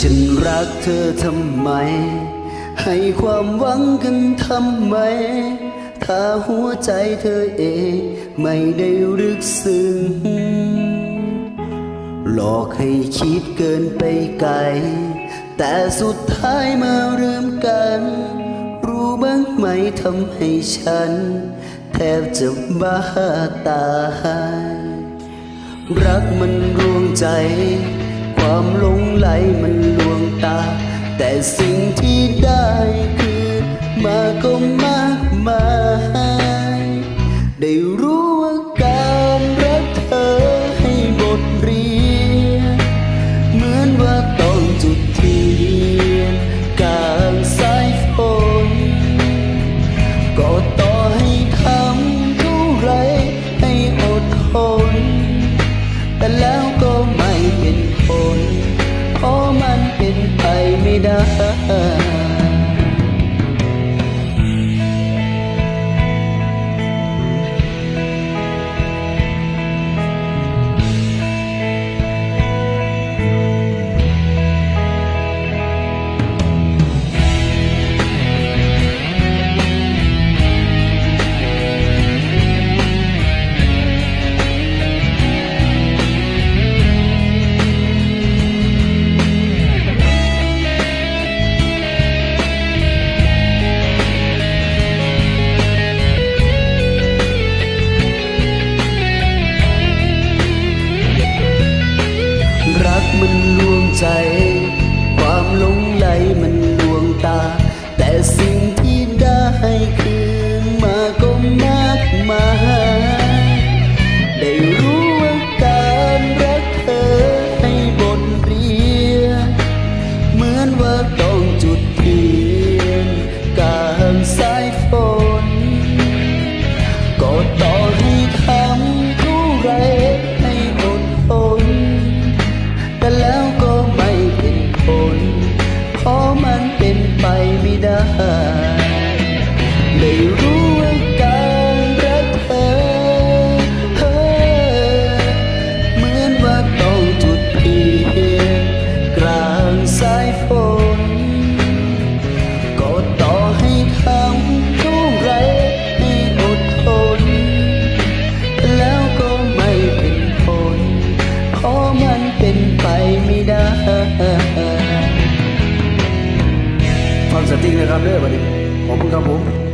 ฉันรักเธอทำไม ให้ความหวังกันทำไม ถ้าหัวใจเธอเองไม่ได้รึกซึ้งหลอกให้คิดเกินไปไกล แต่สุดท้ายมาเริ่มกัน รู้บ้างไหมทำให้ฉัน แทบจะบ้าตาย รักมันรวงใจ ความหลง ไหลมันลวงตา แต่สิ่งที่ได้คือมาก็มากมาย ได้รู้ว่าการรักเธอให้บทเรียน เหมือนว่าต้องจุดเทียนกลางสายฝนก็ รั แมันเป็นไปไม่ได้ฟังสติงนะครับเด้อบัดนี้ขอบคุณครับผม